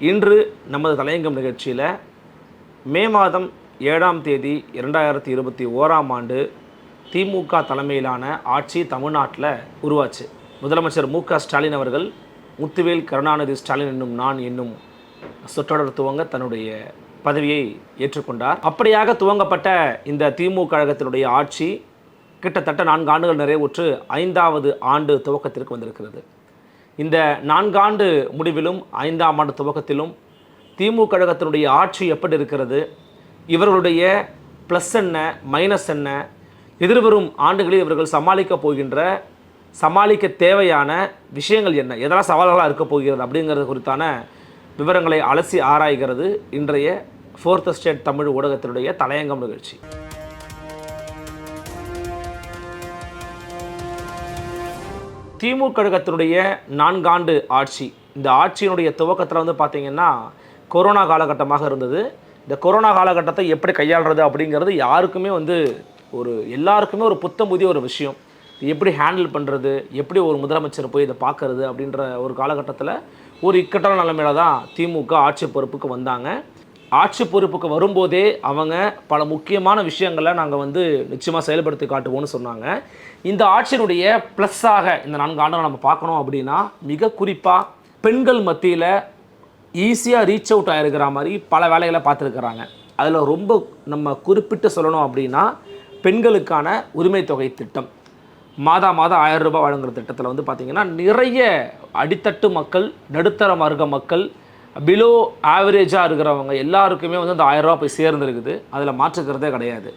இன்று நமது தலையங்கம் நிகழ்ச்சியில் மே மாதம் ஏழாம் தேதி இரண்டாயிரத்தி இருபத்தி ஓராம் ஆண்டு திமுக தலைமையிலான ஆட்சி தமிழ்நாட்டில் உருவாச்சு. முதலமைச்சர் மு க ஸ்டாலின் அவர்கள் முத்துவேல் கருணாநிதி ஸ்டாலின் என்னும் நான் என்னும் சொற்றொடர் துவங்க தன்னுடைய பதவியை ஏற்றுக்கொண்டார். அப்படியாக துவங்கப்பட்ட இந்த திமுக கழகத்தினுடைய ஆட்சி கிட்டத்தட்ட நான்கு ஆண்டுகள் நிறைவுற்று ஐந்தாவது ஆண்டு துவக்கத்திற்கு வந்திருக்கிறது. இந்த நான்காண்டு முடிவிலும் ஐந்தாம் ஆண்டு துவக்கத்திலும் திமுக கழகத்தினுடைய ஆட்சி எப்படி இருக்கிறது? இவர்களுடைய ப்ளஸ் என்ன மைனஸ் என்ன? எதிர்வரும் ஆண்டுகளில் இவர்கள் சமாளிக்க போகின்ற சமாளிக்க தேவையான விஷயங்கள் என்ன? எதெல்லாம் சவால்களாக இருக்க போகிறது அப்படிங்கிறது குறித்தான விவரங்களை அலசி ஆராய்கிறது இன்றைய ஃபோர்த் ஸ்டேட் தமிழ் ஊடகத்தினுடைய தலையங்கம் நிகழ்ச்சி. திமுக கழகத்தினுடைய நான்காண்டு ஆட்சி. இந்த ஆட்சியினுடைய துவக்கத்தில் வந்து பார்த்திங்கன்னா கொரோனா காலகட்டமாக இருந்தது. இந்த கொரோனா காலகட்டத்தை எப்படி கையாளுறது அப்படிங்கிறது யாருக்குமே வந்து ஒரு எல்லாருக்குமே ஒரு புத்தம் புதிய ஒரு விஷயம். எப்படி ஹேண்டில் பண்ணுறது எப்படி ஒரு முதலமைச்சர் போய் இதை பார்க்கறது அப்படின்ற ஒரு காலகட்டத்தில் ஒரு இக்கட்டான நிலைமையில தான் திமுக ஆட்சி பொறுப்புக்கு வந்தாங்க. ஆட்சி பொறுப்புக்கு வரும்போதே அவங்க பல முக்கியமான விஷயங்களை நாங்கள் வந்து நிச்சயமாக செயல்படுத்தி காட்டுவோம்னு சொன்னாங்க. இந்த ஆட்சியினுடைய ப்ளஸ்ஸாக இந்த நான்கு ஆண்டுகள் நம்ம பார்க்கணும் அப்படின்னா மிக குறிப்பாக பெண்கள் மத்தியில் ஈஸியாக ரீச் அவுட் ஆகிருக்கிற மாதிரி பல வேலைகளை பார்த்துருக்குறாங்க. அதில் ரொம்ப நம்ம குறிப்பிட்டு சொல்லணும் அப்படின்னா பெண்களுக்கான உரிமை தொகை திட்டம். மாதா மாதம் ஆயிரம் ரூபாய் வழங்குற திட்டத்தில் வந்து பார்த்திங்கன்னா நிறைய அடித்தட்டு மக்கள் நடுத்தர வர்க்க மக்கள் பிலோ ஆவரேஜாக இருக்கிறவங்க எல்லாருக்குமே வந்து அந்த ஆயிரரூபா போய் சேர்ந்துருக்குது. அதில் மாற்றுக்கிறதே கிடையாது.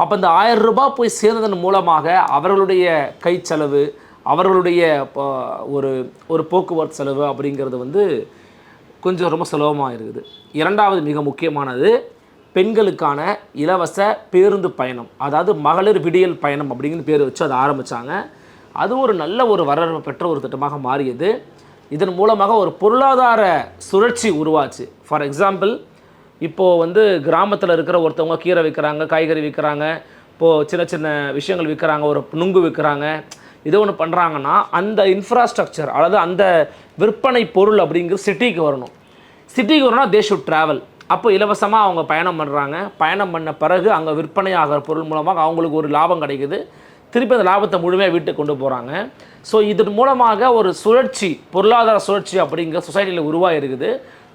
அப்போ இந்த ஆயிரரூபா போய் சேர்ந்ததன் மூலமாக அவர்களுடைய கை செலவு அவர்களுடைய இப்போ ஒரு ஒரு போக்குவரத்து செலவு அப்படிங்கிறது வந்து கொஞ்சம் ரொம்ப சுலபமாக இருக்குது இரண்டாவது மிக முக்கியமானது பெண்களுக்கான இலவச பேருந்து பயணம். அதாவது மகளிர் விடியல் பயணம் அப்படிங்கிற பேர் வச்சு அதை ஆரம்பித்தாங்க அது ஒரு நல்ல ஒரு வரவேற்பு பெற்ற ஒரு திட்டமாக மாறியது. இதன் மூலமாக ஒரு பொருளாதார சுழற்சி உருவாச்சு. ஃபார் எக்ஸாம்பிள் இப்போது வந்து கிராமத்தில் இருக்கிற ஒருத்தவங்க கீரை விற்கிறாங்க காய்கறி விற்கிறாங்க இப்போது சின்ன சின்ன விஷயங்கள் விற்கிறாங்க ஒரு நுங்கு விற்கிறாங்க இது ஒன்று பண்ணுறாங்கன்னா அந்த இன்ஃப்ராஸ்ட்ரக்சர் அதாவது அந்த விற்பனை பொருள் அப்படிங்கிறது சிட்டிக்கு வரணும். சிட்டிக்கு வரணும்னா தே ஷுட் ட்ராவல் அப்போ இலவசமாக அவங்க பயணம் பண்ணுறாங்க பயணம் பண்ண பிறகு அங்கே விற்பனை ஆகிற பொருள் மூலமாக அவங்களுக்கு ஒரு லாபம் கிடைக்குது. திருப்பி அந்த லாபத்தை முழுமையாக வீட்டுக்கு கொண்டு போகிறாங்க ஸோ இதன் மூலமாக ஒரு சுழற்சி பொருளாதார சுழற்சி அப்படிங்கிற சொசைட்டியில் உருவாகிருக்குது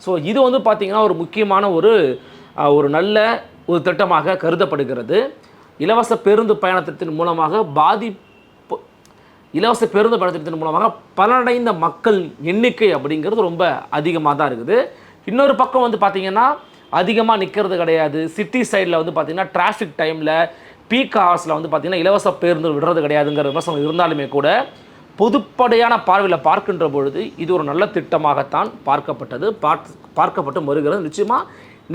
ஸோ இது வந்து பார்த்திங்கன்னா ஒரு முக்கியமான ஒரு ஒரு நல்ல ஒரு திட்டமாக கருதப்படுகிறது. இலவச பேருந்து பயணத்தின் மூலமாக பாதிப்பு இலவச பேருந்து பயணத்தின் மூலமாக பலனடைந்த மக்கள் எண்ணிக்கை அப்படிங்கிறது ரொம்ப அதிகமாக தான் இருக்குது. இன்னொரு பக்கம் வந்து பார்த்திங்கன்னா அதிகமாக நிற்கிறது கிடையாது. சிட்டி சைடில் வந்து பார்த்திங்கன்னா டிராஃபிக் டைமில் பீக் ஹவர்ஸில் வந்து பார்த்திங்கன்னா இலவச பேருந்து விடுறது கிடையாதுங்கிற விமர்சனம் இருந்தாலுமே கூட பொதுப்படையான பார்வையில் பார்க்கின்ற பொழுது இது ஒரு நல்ல திட்டமாகத்தான் பார்க்கப்பட்டது. பார்த்து பார்க்கப்பட்டு வருகிறது. நிச்சயமாக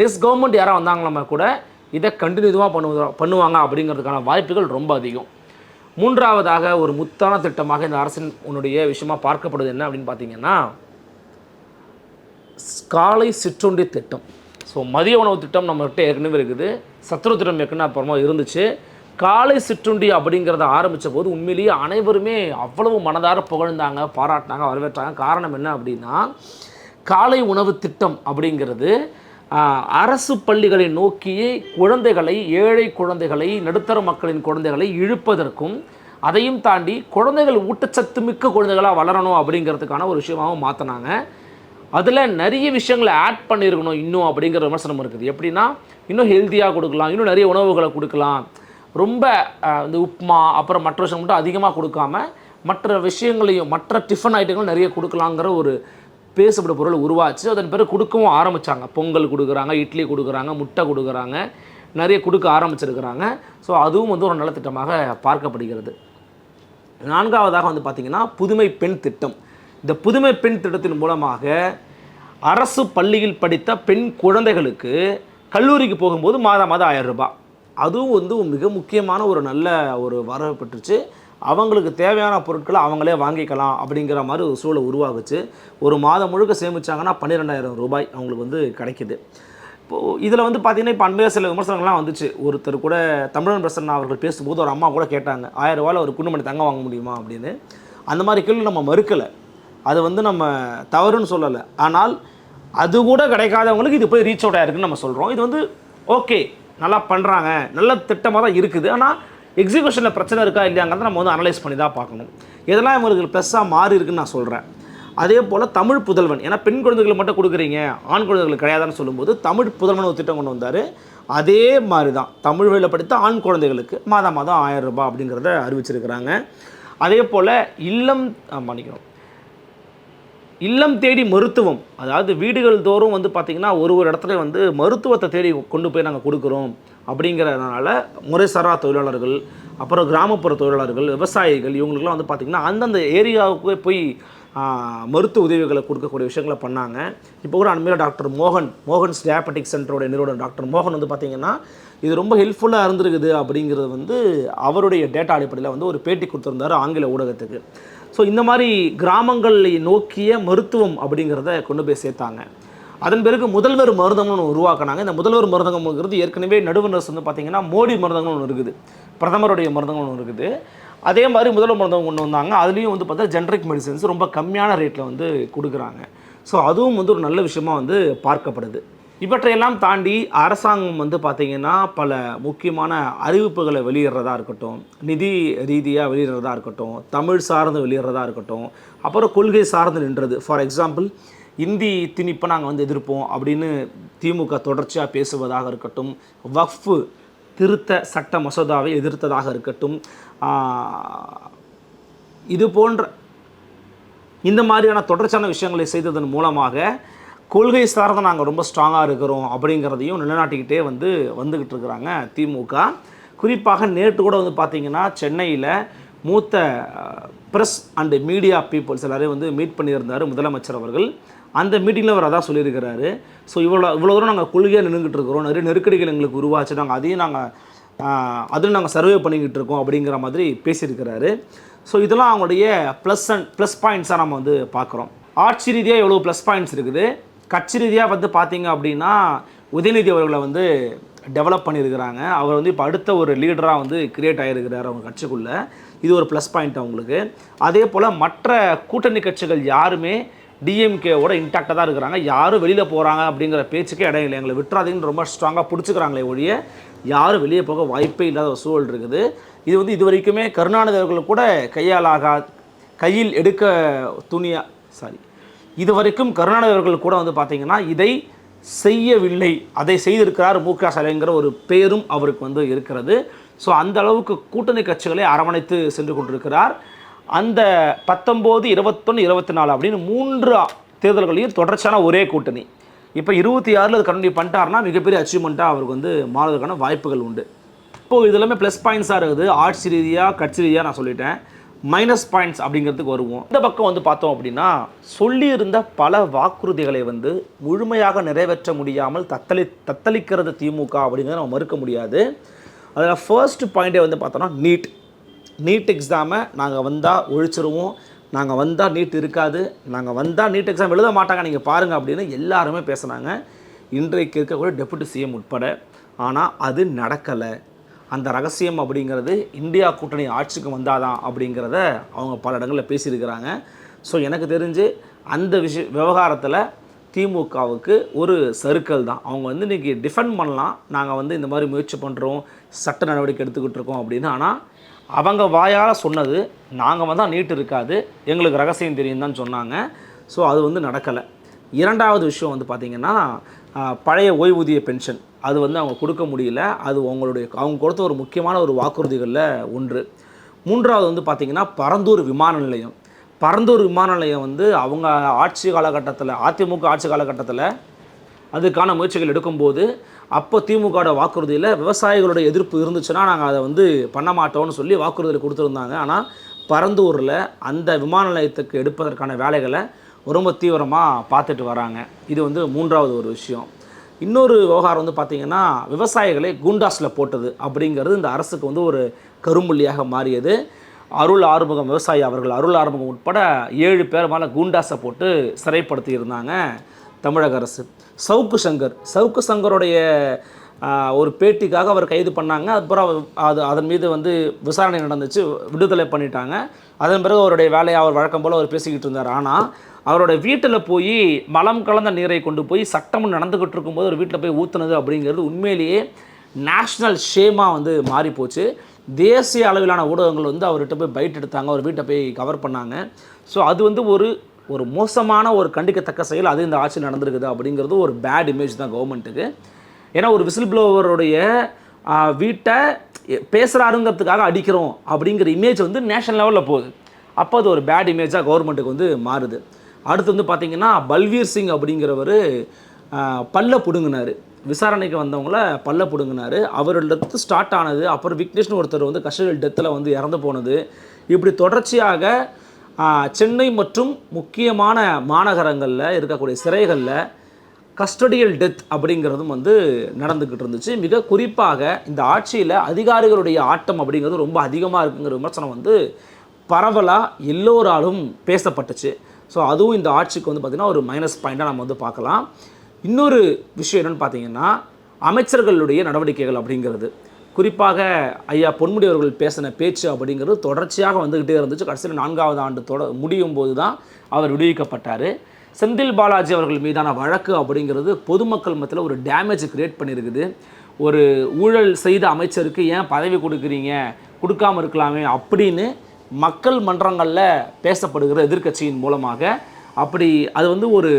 நெக்ஸ்ட் கவர்மெண்ட் யாராக வந்தாங்களா கூட இதை கண்டினியூவாக பண்ணுவ பண்ணுவாங்க அப்படிங்கிறதுக்கான வாய்ப்புகள் ரொம்ப அதிகம். மூன்றாவதாக ஒரு முத்தான திட்டமாக இந்த அரசின் உன்னுடைய விஷயமாக பார்க்கப்படுது என்ன அப்படின்னு பார்த்தீங்கன்னா காலை சிற்றுண்டி திட்டம். ஸோ மதிய உணவு திட்டம் நம்மகிட்ட ஏற்கனவே இருக்குது. சத்ருத்திரம் திட்டம் ஏற்கனவே அப்புறமா இருந்துச்சு. காலை சிற்றுண்டி அப்படிங்கிறத ஆரம்பித்த போது உண்மையிலேயே அனைவருமே அவ்வளவு மனதார புகழ்ந்தாங்க பாராட்டினாங்க வரவேற்றாங்க. காரணம் என்ன அப்படின்னா காலை உணவு திட்டம் அப்படிங்கிறது அரசு பள்ளிகளை நோக்கி குழந்தைகளை ஏழை குழந்தைகளை நடுத்தர மக்களின் குழந்தைகளை இழுப்பதற்கும் அதையும் தாண்டி குழந்தைகள் ஊட்டச்சத்து மிக்க குழந்தைகளாக வளரணும் அப்படிங்கிறதுக்கான ஒரு விஷயமாகவும் மாற்றினாங்க அதில் நிறைய விஷயங்களை ஆட் பண்ணியிருக்கணும் இன்னும் அப்படிங்கிற விமர்சனம் இருக்குது. எப்படின்னா இன்னும் ஹெல்த்தியாக கொடுக்கலாம் இன்னும் நிறைய உணவுகளை கொடுக்கலாம். ரொம்ப இந்த உப்புமா அப்புறம் மற்ற விஷயம் மட்டும் அதிகமாக கொடுக்காம மற்ற விஷயங்களையும் மற்ற டிஃபன் ஐட்டங்களும் நிறைய கொடுக்கலாங்கிற ஒரு பேசப்பட்ட பொருள் உருவாச்சு. அதன் பிறகு கொடுக்கவும் ஆரம்பித்தாங்க பொங்கல் கொடுக்குறாங்க இட்லி கொடுக்குறாங்க முட்டை கொடுக்குறாங்க நிறைய கொடுக்க ஆரம்பிச்சிருக்கிறாங்க. ஸோ அதுவும் வந்து ஒரு நலத்திட்டமாக பார்க்கப்படுகிறது. நான்காவதாக வந்து பார்த்திங்கன்னா புதுமை பெண் திட்டம். இந்த புதுமை பெண் திட்டத்தின் மூலமாக அரசு பள்ளியில் படித்த பெண் குழந்தைகளுக்கு கல்லூரிக்கு போகும்போது மாதம் மாதம் ஆயிரம் ரூபாய். அதுவும் வந்து மிக முக்கியமான ஒரு நல்ல ஒரு வரவு பெற்றுச்சு. அவங்களுக்கு தேவையான பொருட்களை அவங்களே வாங்கிக்கலாம் அப்படிங்கிற மாதிரி ஒரு சூழலை உருவாகுச்சு. ஒரு மாதம் முழுக்க சேமித்தாங்கன்னா பன்னிரெண்டாயிரம் ரூபாய் அவங்களுக்கு வந்து கிடைக்குது. இப்போது இதில் வந்து பார்த்தீங்கன்னா இப்போ அண்மையாக சில விமர்சனங்கள்லாம் வந்துச்சு. ஒருத்தர் கூட தமிழன் பிரசன்னா அவர்கள் பேசும்போது ஒரு அம்மா கூட கேட்டாங்க ஆயிரம் ரூபாயில் ஒரு குண்டுமணி தங்க வாங்க முடியுமா? அப்படின்னு. அந்த மாதிரி கேள்வி நம்ம மறுக்கலை. அது வந்து நம்ம தவறுன்னு சொல்லலை. ஆனால் அது கூட கிடைக்காதவங்களுக்கு இது போய் ரீச் அவுட் ஆயிருக்குன்னு நம்ம சொல்கிறோம் இது வந்து ஓகே நல்லா பண்ணுறாங்க நல்ல திட்டமாக தான் இருக்குது. ஆனால் எக்ஸிக்யூஷனில் பிரச்சனை இருக்கா இல்லையாங்கிறத நம்ம வந்து அனலைஸ் பண்ணி தான் பார்க்கணும். இதெல்லாம் இவங்களுக்கு ப்ளஸ்ஸாக மாறி இருக்குன்னு நான் சொல்கிறேன் அதே போல் தமிழ் புதல்வன் ஏன்னா பெண் குழந்தைகள் மட்டும் கொடுக்குறீங்க ஆண் குழந்தைகளுக்கு கிடையாதுன்னு சொல்லும்போது தமிழ் புதல்வன் ஒரு திட்டம் கொண்டு வந்தார். அதே மாதிரி தான் தமிழ் வழியில் படித்த ஆண் குழந்தைகளுக்கு மாதம் மாதம் ஆயிரம் ரூபாய் அப்படிங்கிறத அறிவிச்சிருக்கிறாங்க. அதே போல் இல்லம் மன்னிக்கணும் இல்லம் தேடி மருத்துவம். அதாவது வீடுகள் தோறும் வந்து பார்த்திங்கன்னா ஒரு ஒரு இடத்துல வந்து மருத்துவத்தை தேடி கொண்டு போய் நாங்கள் கொடுக்குறோம். அப்படிங்கிறதுனால முறைசாரா தொழிலாளர்கள் அப்புறம் கிராமப்புற தொழிலாளர்கள் விவசாயிகள் இவங்களுக்குலாம் வந்து பார்த்திங்கன்னா அந்தந்த ஏரியாவுக்கு போய் மருத்துவ உதவிகளை கொடுக்கக்கூடிய விஷயங்களை பண்ணாங்க. இப்போ கூட அண்மையில் டாக்டர் மோகன் மோகன்ஸ் டயபெட்டிக் சென்டரோட நிறுவனம் டாக்டர் மோகன் வந்து பார்த்திங்கன்னா இது ரொம்ப ஹெல்ப்ஃபுல்லாக இருந்திருக்குது அப்படிங்கிறது வந்து அவருடைய டேட்டா அடிப்படையில் வந்து ஒரு பேட்டி கொடுத்துருந்தாரு ஆங்கில ஊடகத்துக்கு. ஸோ இந்த மாதிரி கிராமங்களை நோக்கிய மருத்துவம் அப்படிங்கிறத கொண்டு போய் சேர்த்தாங்க. அதன் பிறகு முதல்வர் மருந்தகம்னு ஒன்று உருவாக்குனாங்க. இந்த முதல்வர் மருந்தகம்ங்கிறது ஏற்கனவே நடுவர்ஸ் நர்ஸ் வந்து பார்த்திங்கன்னா மோடி மருந்தகம்னு ஒன்று இருக்குது. பிரதமருடைய மருந்தகம் ஒன்று இருக்குது. அதே மாதிரி முதல்வர் மருந்தகம் கொண்டு வந்தாங்க. அதுலேயும் வந்து பார்த்தா ஜென்ரிக் மெடிசன்ஸ் ரொம்ப கம்மியான ரேட்டில் வந்து கொடுக்குறாங்க. ஸோ அதுவும் வந்து ஒரு நல்ல விஷயமா வந்து பார்க்கப்படுது. இவற்றையெல்லாம் தாண்டி அரசாங்கம் வந்து பார்த்திங்கன்னா பல முக்கியமான அறிவிப்புகளை வெளியிடுறதா இருக்கட்டும் நிதி ரீதியாக வெளியிடுறதா இருக்கட்டும் தமிழ் சார்ந்து வெளியிடுறதா இருக்கட்டும் அப்புறம் கொள்கை சார்ந்து நின்றது. ஃபார் எக்ஸாம்பிள் இந்தி திணிப்பை நாங்கள் வந்து எதிர்ப்போம் அப்படின்னு திமுக தொடர்ச்சியாக பேசுவதாக இருக்கட்டும் வக்ஃபு திருத்த சட்ட மசோதாவை எதிர்த்ததாக இருக்கட்டும் இது போன்ற இந்த மாதிரியான தொடர்ச்சியான விஷயங்களை செய்ததன் மூலமாக கொள்கை சார்ந்த நாங்கள் ரொம்ப ஸ்ட்ராங்காக இருக்கிறோம் அப்படிங்கிறதையும் நிலைநாட்டிக்கிட்டே வந்து வந்துக்கிட்டு இருக்கிறாங்க திமுக. குறிப்பாக நேற்று கூட வந்து பார்த்திங்கன்னா சென்னையில் மூத்த ப்ரெஸ் அண்டு மீடியா பீப்புள்ஸ் எல்லோரையும் வந்து மீட் பண்ணியிருந்தார் முதலமைச்சர் அவர்கள். அந்த மீட்டிங்கில் அவர் அதான் சொல்லியிருக்கிறாரு. ஸோ இவ்வளோ இவ்வளோ தூரம் நாங்கள் கொள்கையாக நின்றுக்கிட்டு இருக்கிறோம். நிறைய நெருக்கடிகள் எங்களுக்கு உருவாச்சு. நாங்கள் அதையும் நாங்கள் அதுவும் நாங்கள் சர்வே பண்ணிக்கிட்டு இருக்கோம் அப்படிங்கிற மாதிரி பேசியிருக்கிறாரு. ஸோ இதெல்லாம் அவங்களுடைய ப்ளஸ் அண்ட் ப்ளஸ் பாயிண்ட்ஸாக நம்ம வந்து பார்க்குறோம் ஆட்சி ரீதியாக எவ்வளோ ப்ளஸ் பாயிண்ட்ஸ் இருக்குது? கட்சி ரீதியாக வந்து பார்த்தீங்க அப்படின்னா உதயநிதி அவர்களை வந்து டெவலப் பண்ணியிருக்கிறாங்க. அவர் வந்து இப்போ அடுத்த ஒரு லீடராக வந்து கிரியேட் ஆகிருக்கிறார் அவங்க கட்சிக்குள்ளே. இது ஒரு ப்ளஸ் பாயிண்ட் அவங்களுக்கு அதே போல் மற்ற கூட்டணி கட்சிகள் யாருமே டிஎம்கேவோட இன்டாக்டாக தான் இருக்கிறாங்க. யாரும் வெளியில் போகிறாங்க அப்படிங்கிற பேச்சுக்கே இடம் இல்லை. எங்களை விட்டுறாதீங்கன்னு ரொம்ப ஸ்ட்ராங்காக பிடிச்சிக்கிறாங்களே ஒழிய யாரும் வெளியே போக வாய்ப்பே இல்லாத ஒரு சூழல் இருக்குது. இது வந்து இது வரைக்குமே கருணாநிதி அவர்கள் கூட கையாலாகா கையில் எடுக்க துணியா சாரி இது வரைக்கும் கருணாநிதி அவர்கள் கூட வந்து பார்த்தீங்கன்னா இதை செய்யவில்லை. அதை செய்திருக்கிறார் மு க ஸ்டாலின்ங்கிற ஒரு பேரும் அவருக்கு வந்து இருக்கிறது. ஸோ அந்த அளவுக்கு கூட்டணி கட்சிகளை அரவணைத்து சென்று கொண்டிருக்கிறார். அந்த பத்தொம்போது இருபத்தொன்று இருபத்தி நாலு அப்படின்னு மூன்று தேர்தல்களையும் தொடர்ச்சியான ஒரே கூட்டணி. இப்போ இருபத்தி ஆறில் அது கண்டினியூ பண்ணிட்டாருன்னா மிகப்பெரிய அச்சீவ்மெண்ட்டாக அவருக்கு வந்து மாறுவதற்கான வாய்ப்புகள் உண்டு. இப்போது இது எல்லாமே ப்ளஸ் பாயிண்ட்ஸாக இருக்குது. ஆட்சி ரீதியாக கட்சி ரீதியாக நான் சொல்லிட்டேன். மைனஸ் பாயிண்ட்ஸ் அப்படிங்கிறதுக்கு வருவோம். இந்த பக்கம் வந்து பார்த்தோம் அப்படின்னா சொல்லியிருந்த பல வாக்குறுதிகளை வந்து முழுமையாக நிறைவேற்ற முடியாமல் தத்தளி தத்தளிக்கிறது திமுக அப்படிங்கிறத நம்ம மறுக்க முடியாது. அதில் ஃபர்ஸ்ட் பாயிண்டே வந்து பார்த்தோன்னா நீட் நீட் எக்ஸாமை நாங்கள் வந்தால் ஒழிச்சிருவோம். நாங்கள் வந்தால் நீட் இருக்காது. நாங்கள் வந்தால் நீட் எக்ஸாம் எழுத மாட்டாங்க. நீங்கள் பாருங்கள் அப்படின்னு எல்லாருமே பேசுனாங்க. இன்றைக்கு இருக்கக்கூடிய டெபுட்டி சிஎம் உட்பட. ஆனால் அது நடக்கலை. அந்த ரகசியம் அப்படிங்கிறது இந்தியா கூட்டணி ஆட்சிக்கு வந்தாதான் அப்படிங்கிறத அவங்க பல இடங்களில் பேசியிருக்கிறாங்க. ஸோ எனக்கு தெரிஞ்சு அந்த விஷய விவகாரத்தில் திமுகவுக்கு ஒரு சருக்கள் தான். அவங்க வந்து இன்றைக்கி டிஃபெண்ட் பண்ணலாம். நாங்கள் வந்து இந்த மாதிரி முயற்சி பண்ணுறோம் சட்ட நடவடிக்கை எடுத்துக்கிட்டு இருக்கோம் அப்படின்னு. ஆனால் அவங்க வாயால் சொன்னது நாங்கள் வந்தால் நீட் இருக்காது. எங்களுக்கு ரகசியம் தெரியும் தான் சொன்னாங்க. ஸோ அது வந்து நடக்கலை. இரண்டாவது விஷயம் வந்து பார்த்திங்கன்னா பழைய ஓய்வூதிய பென்ஷன். அது வந்து அவங்க கொடுக்க முடியல. அது அவங்களுடைய அவங்க கொடுத்த ஒரு முக்கியமான ஒரு வாக்குறுதிகளில் ஒன்று. மூன்றாவது வந்து பார்த்திங்கன்னா பரந்தூர் விமான நிலையம். பரந்தூர் விமான நிலையம் வந்து அவங்க ஆட்சி காலகட்டத்தில் அதிமுக ஆட்சி காலகட்டத்தில் அதுக்கான முயற்சிகள் எடுக்கும்போது அப்போ திமுகவோட வாக்குறுதியில் விவசாயிகளோட எதிர்ப்பு இருந்துச்சுன்னா நாங்கள் அதை வந்து பண்ண மாட்டோம்னு சொல்லி வாக்குறுதியில் கொடுத்துருந்தாங்க. ஆனால் பரந்தூரில் அந்த விமான நிலையத்துக்கு எடுப்பதற்கான வேலைகளை ரொம்ப தீவிரமாக பார்த்துட்டு வராங்க. இது வந்து மூன்றாவது ஒரு விஷயம். இன்னொரு விவகாரம் வந்து பார்த்திங்கன்னா விவசாயிகளை குண்டாஸில் போட்டது அப்படிங்கிறது இந்த அரசுக்கு வந்து ஒரு கரும்புள்ளியாக மாறியது. அருள் ஆறுமுகம் விவசாயி அவர்கள் அருள் ஆறுமுகம் உட்பட ஏழு பேர் மேலே குண்டாஸை போட்டு சிறைப்படுத்தி இருந்தாங்க தமிழக அரசு. சவுக்கு சங்கர் சவுக்கு சங்கருடைய ஒரு பேட்டிக்காக அவர் கைது பண்ணாங்க. அப்புறம் அது அதன் மீது வந்து விசாரணை நடந்துச்சு விடுதலை பண்ணிட்டாங்க. அதன் பிறகு அவருடைய வேலையை அவர் வழக்கம் போல் அவர் பேசிக்கிட்டு இருந்தார். ஆனால் அவரோட வீட்டில் போய் மலம் கலந்த நீரை கொண்டு போய் சட்டம் நடந்துக்கிட்டு இருக்கும்போது ஒரு வீட்டில் போய் ஊற்றுனது அப்படிங்கிறது உண்மையிலேயே நேஷ்னல் ஷேமாக வந்து மாறிப்போச்சு. தேசிய அளவிலான ஊடகங்கள் வந்து அவர்கிட்ட போய் பைட் எடுத்தாங்க. அவர் வீட்டை போய் கவர் பண்ணாங்க. ஸோ அது வந்து ஒரு ஒரு மோசமான ஒரு கண்டிக்கத்தக்க செயல். அது இந்த ஆட்சி நடந்திருக்குது அப்படிங்கிறது ஒரு பேட் இமேஜ் தான் கவர்மெண்ட்டுக்கு ஏன்னா ஒரு விசில் ப்ளோவருடைய வீட்டை பேசுகிறாருங்கிறதுக்காக அடிக்கிறோம் அப்படிங்கிற இமேஜ் வந்து நேஷனல் லெவலில் போகுது. அப்போ அது ஒரு பேட் இமேஜாக கவர்மெண்ட்டுக்கு வந்து மாறுது. அடுத்து வந்து பார்த்திங்கன்னா பல்வீர் சிங் அப்படிங்கிறவர் பல்ல பிடுங்கினார். விசாரணைக்கு வந்தவங்கள பல்ல பிடுங்கினார். அவரிடத்து ஸ்டார்ட் ஆனது அப்புறம் விக்னேஷ்னு ஒருத்தர் வந்து கஸ்டடியல் டெத்தில் வந்து இறந்து போனது. இப்படி தொடர்ச்சியாக சென்னை மற்றும் முக்கியமான மாநகரங்களில் இருக்கக்கூடிய சிறைகளில் கஸ்டடியல் டெத் அப்படிங்கிறதும் வந்து நடந்துக்கிட்டு இருந்துச்சு. மிக குறிப்பாக இந்த ஆட்சியில் அதிகாரிகளுடைய ஆட்டம் அப்படிங்கிறது ரொம்ப அதிகமாக இருக்குங்கிற விமர்சனம் வந்து பரவலாக எல்லோராலும் பேசப்பட்டுச்சு. ஸோ அதுவும் இந்த ஆட்சிக்கு வந்து பார்த்திங்கன்னா ஒரு மைனஸ் பாயிண்ட்டாக நம்ம வந்து பார்க்கலாம். இன்னொரு விஷயம் என்னென்னு பார்த்தீங்கன்னா அமைச்சர்களுடைய நடவடிக்கைகள் அப்படிங்கிறது. குறிப்பாக ஐயா பொன்முடி அவர்கள் பேசின பேச்சு அப்படிங்கிறது தொடர்ச்சியாக வந்துக்கிட்டே இருந்துச்சு. கடைசியில் நான்காவது ஆண்டு தொட முடியும் போது தான் அவர் விடுவிக்கப்பட்டார். செந்தில் பாலாஜி அவர்கள் மீதான வழக்கு அப்படிங்கிறது பொதுமக்கள் மத்தியில் ஒரு டேமேஜ் க்ரியேட் பண்ணியிருக்குது ஒரு ஊழல் செய்த அமைச்சருக்கு ஏன் பதவி கொடுக்குறீங்க? கொடுக்காம இருக்கலாமே அப்படின்னு மக்கள் மன்றங்களில் பேசப்படுகிற எதிர்க்கட்சியின் மூலமாக அப்படி அது வந்து ஒரு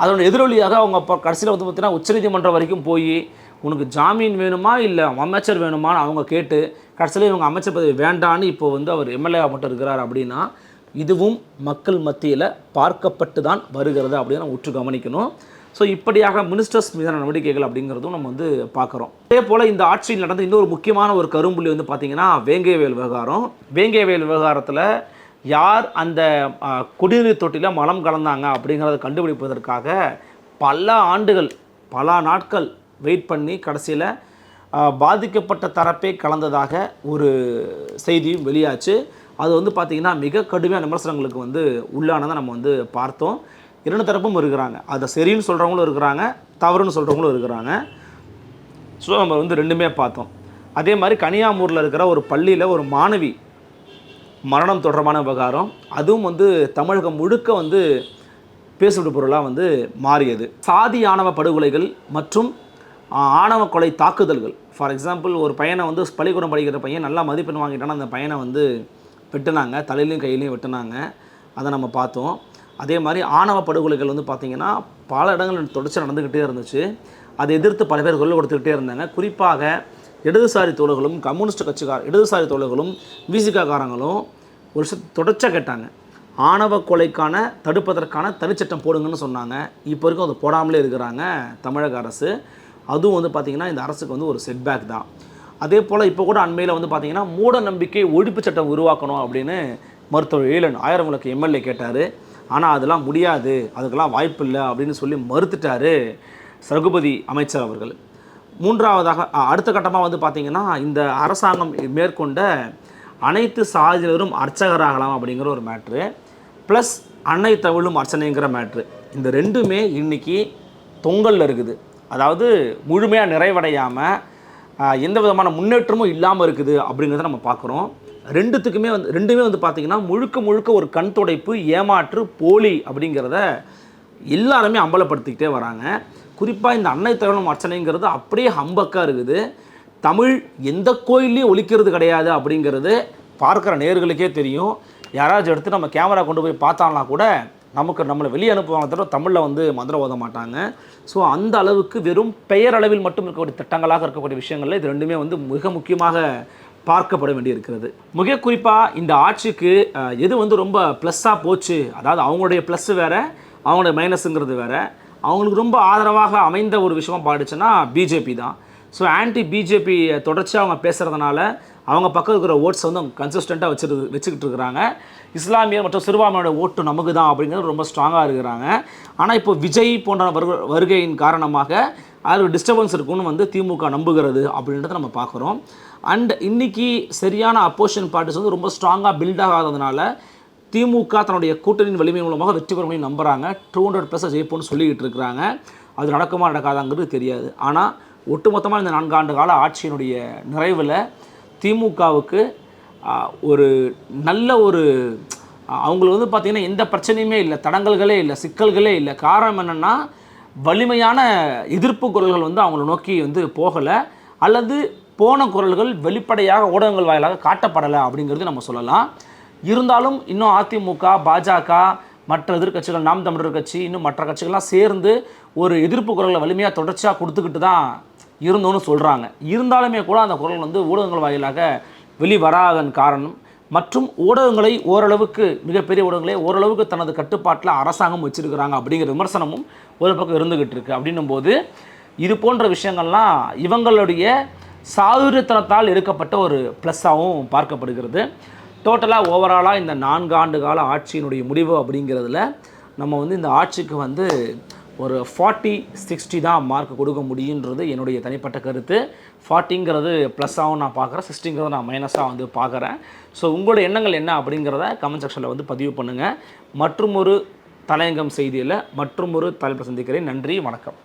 அதோட எதிரொலியாக அவங்க இப்போ கடைசியில் வந்து பார்த்தீங்கன்னா உச்சநீதிமன்றம் வரைக்கும் போய் உனக்கு ஜாமீன் வேணுமா? இல்லை அமைச்சர் வேணுமான்னு அவங்க கேட்டு கடைசியில் இவங்க அமைச்சர் பதவி வேண்டான்னு இப்போ வந்து அவர் எம்எல்ஏ மட்டும் இருக்கிறார் அப்படின்னா இதுவும் மக்கள் மத்தியில் பார்க்கப்பட்டு தான் வருகிறது அப்படின்னு நம்ம உற்று கவனிக்கணும். ஸோ இப்படியாக மினிஸ்டர்ஸ் மீதான நடவடிக்கைகள் அப்படிங்கிறதும் நம்ம வந்து பார்க்குறோம். அதே போல் இந்த ஆட்சியில் நடந்த இன்னொரு முக்கியமான ஒரு கரும்புள்ளி வந்து பார்த்திங்கன்னா வேங்கைவேல் விவகாரம். வேங்கைவேல் விவகாரத்தில் யார் அந்த குடிநீர் தொட்டியில் மலம் கலந்தாங்க அப்படிங்கிறத கண்டுபிடிப்பதற்காக பல ஆண்டுகள் பல நாட்கள் வெயிட் பண்ணி கடைசியில் பாதிக்கப்பட்ட தரப்பே கலந்ததாக ஒரு செய்தியும் வெளியாச்சு. அது வந்து பார்த்திங்கன்னா மிக கடுமையான விமர்சனங்களுக்கு வந்து உள்ளானதை நம்ம வந்து பார்த்தோம். இரண்டு தரப்பும் இருக்கிறாங்க. அதை சரின்னு சொல்கிறவங்களும் இருக்கிறாங்க தவறுன்னு சொல்கிறவங்களும் இருக்கிறாங்க. ஸோ நம்ம வந்து ரெண்டுமே பார்த்தோம். அதே மாதிரி கனியாமூரில் இருக்கிற ஒரு பள்ளியில் ஒரு மாணவி மரணம் தொடர்பான விவகாரம். அதுவும் வந்து தமிழகம் முழுக்க வந்து பேசுகிற பொருளாக வந்து மாறியது. சாதி ஆணவ படுகொலைகள் மற்றும் ஆணவ கொலை தாக்குதல்கள். ஃபார் எக்ஸாம்பிள் ஒரு பையனை வந்து பள்ளிக்கூடம் படிக்கிற பையன் நல்லா மதிப்பெண் வாங்கிட்டான அந்த பையனை வந்து வெட்டினாங்க தலையிலையும் கையிலையும் வெட்டினாங்க. அதை நம்ம பார்த்தோம். அதே மாதிரி ஆணவ படுகொலைகள் வந்து பார்த்திங்கன்னா பல இடங்கள் தொடர்ச்சி நடந்துக்கிட்டே இருந்துச்சு. அதை எதிர்த்து பல பேர் குரல் கொடுத்துக்கிட்டே இருந்தாங்க. குறிப்பாக இடதுசாரி தோழர்களும் கம்யூனிஸ்ட் கட்சிக்கார இடதுசாரி தோழர்களும் விசிகாக்காரங்களும் ஒரு விஷயம் தொடர்ச்சியாக கேட்டாங்க. ஆணவ கொலைக்கான தடுப்பதற்கான தனிச்சட்டம் போடுங்கன்னு சொன்னாங்க. இப்போ வரைக்கும் அது போடாமலே இருக்கிறாங்க தமிழக அரசு. அதுவும் வந்து பார்த்திங்கன்னா இந்த அரசுக்கு வந்து ஒரு செட்பேக் தான். அதே போல் இப்போ கூட அண்மையில் வந்து பார்த்திங்கன்னா மூட நம்பிக்கை ஒழிப்பு சட்டம் உருவாக்கணும் அப்படின்னு மருத்துவர் ஈழன் ஆயிரம் விளக்கு எம்எல்ஏ கேட்டார். ஆனால் அதெல்லாம் முடியாது அதுக்கெல்லாம் வாய்ப்பு இல்லை அப்படின்னு சொல்லி மறுத்துட்டாரு சகுபதி அமைச்சர் அவர்கள். மூன்றாவதாக அடுத்த கட்டமாக வந்து பார்த்திங்கன்னா இந்த அரசாங்கம் மேற்கொண்ட அனைத்து சாதியினரும் அர்ச்சகராகலாம் அப்படிங்கிற ஒரு மேட்ரு ப்ளஸ் அன்னை தமிழும் அர்ச்சனைங்கிற மேட்ரு இந்த ரெண்டுமே இன்னைக்கு தொங்கலில் இருக்குது. அதாவது முழுமையாக நிறைவடையாமல் எந்த விதமான முன்னேற்றமும் இல்லாமல் இருக்குது அப்படிங்கிறத நம்ம பார்க்குறோம் ரெண்டுத்துக்குமே வந்து ரெண்டுமே வந்து பார்த்திங்கன்னா முழுக்க முழுக்க ஒரு கண் துடைப்பு ஏமாற்று போலி அப்படிங்கிறத எல்லாருமே அம்பலப்படுத்திக்கிட்டே வராங்க. குறிப்பாக இந்த அன்னை தகவலும் அர்ச்சனைங்கிறது அப்படியே ஹம்பக்காக இருக்குது. தமிழ் எந்த கோயில்லையும் ஒழிக்கிறது கிடையாது அப்படிங்கிறது பார்க்குற நேர்களுக்கே தெரியும். யாராச்சும் எடுத்து நம்ம கேமரா கொண்டு போய் பார்த்தாங்கன்னா கூட நமக்கு நம்மளை வெளியே அனுப்புவாங்க தவிர தமிழில் வந்து மந்திரம் ஓத மாட்டாங்க. ஸோ அந்த அளவுக்கு வெறும் பெயர் அளவில் மட்டும் இருக்கக்கூடிய திட்டங்களாக இருக்கக்கூடிய விஷயங்களில் இது ரெண்டுமே வந்து மிக முக்கியமாக பார்க்கப்பட வேண்டியிருக்கிறது. மிக குறிப்பாக இந்த ஆட்சிக்கு எது வந்து ரொம்ப ப்ளஸ்ஸாக போச்சு அதாவது அவங்களுடைய ப்ளஸ்ஸு வேறு அவங்களுடைய மைனஸுங்கிறது வேறு அவங்களுக்கு ரொம்ப ஆதரவாக அமைந்த ஒரு விஷயமா பாடுச்சுன்னா பிஜேபி தான். ஸோ ஆன்டி பிஜேபி தொடர்ச்சியாக அவங்க பேசுகிறதுனால அவங்க பக்கம் இருக்கிற ஓட்ஸ் வந்து அவங்க கன்சிஸ்டண்ட்டாக வச்சுரு வச்சுக்கிட்டு இருக்கிறாங்க. இஸ்லாமியர் மற்றும் சிறுபான்மையோட ஓட்டு நமக்கு தான் அப்படிங்கிறது ரொம்ப ஸ்ட்ராங்காக இருக்கிறாங்க. ஆனால் இப்போ விஜய் போன்ற வருக வருகையின் காரணமாக அதில் டிஸ்டர்பன்ஸ் இருக்குன்னு வந்து திமுக நம்புகிறது அப்படின்றத நம்ம பார்க்குறோம். அண்ட் இன்னைக்கு சரியான அப்போசிஷன் பார்ட்டிஸ் வந்து ரொம்ப ஸ்ட்ராங்காக பில்ட் ஆகாததுனால திமுக தன்னுடைய கூட்டணியின் வலிமை மூலமாக வெற்றி பெறும் நம்புகிறாங்க டூ ஹண்ட்ரட் ப்ளஸ் ஜெயிப்போம்னு சொல்லிக்கிட்டு இருக்கிறாங்க. அது நடக்குமா நடக்காதாங்கிறது தெரியாது. ஆனால் ஒட்டுமொத்தமாக இந்த நான்காண்டு கால ஆட்சியினுடைய நிறைவில் திமுகவுக்கு ஒரு நல்ல ஒரு அவங்களுக்கு வந்து பார்த்திங்கன்னா எந்த பிரச்சனையுமே இல்லை. தடங்கல்களே இல்லை. சிக்கல்களே இல்லை. காரணம் என்னென்னா வலிமையான எதிர்ப்பு குரல்கள் வந்து அவங்கள நோக்கி வந்து போகலை அல்லது போன குரல்கள் வெளிப்படையாக ஊடகங்கள் வாயிலாக காட்டப்படலை அப்படிங்கிறது நம்ம சொல்லலாம். இருந்தாலும் இன்னும் அதிமுக பாஜக மற்ற எதிர்க்கட்சிகள் நாம் தமிழர் கட்சி இன்னும் மற்ற கட்சிகள்லாம் சேர்ந்து ஒரு எதிர்ப்பு குரலை வலிமையாக தொடர்ச்சியாக கொடுத்துக்கிட்டு தான் இருந்தோன்னு சொல்கிறாங்க இருந்தாலுமே கூட அந்த குரல் வந்து ஊடகங்கள் வாயிலாக வெளிவராதன் காரணம் மற்றும் ஊடகங்களை ஓரளவுக்கு மிகப்பெரிய ஊடகங்களை ஓரளவுக்கு தனது கட்டுப்பாட்டில் அரசாங்கம் வச்சிருக்கிறாங்க அப்படிங்கிற விமர்சனமும் ஒரு பக்கம் இருந்துகிட்டு இருக்குது அப்படின்னும் போது இது போன்ற விஷயங்கள்லாம் இவங்களுடைய சாதுரியத்தனத்தால் இருக்கப்பட்ட ஒரு ப்ளஸ்ஸாகவும் பார்க்கப்படுகிறது. டோட்டலாக ஓவராலாக இந்த நான்கு ஆண்டு கால ஆட்சியினுடைய முடிவு அப்படிங்கிறதுல நம்ம வந்து இந்த ஆட்சிக்கு வந்து ஒரு ஃபார்ட்டி சிக்ஸ்டி தான் மார்க் கொடுக்க முடியுன்றது என்னுடைய தனிப்பட்ட கருத்து. ஃபார்ட்டிங்கிறது ப்ளஸ்ஸாகவும் நான் பார்க்குறேன் சிக்ஸ்டிங்கிறத நான் மைனஸாக வந்து பார்க்குறேன். ஸோ உங்களோட எண்ணங்கள் என்ன அப்படிங்கிறத கமெண்ட் செக்ஷனில் வந்து பதிவு பண்ணுங்கள் மற்றும் ஒரு தலையங்கம் செய்தியில் மற்றும் ஒரு தலைப்பை சந்திக்கிறேன். நன்றி வணக்கம்.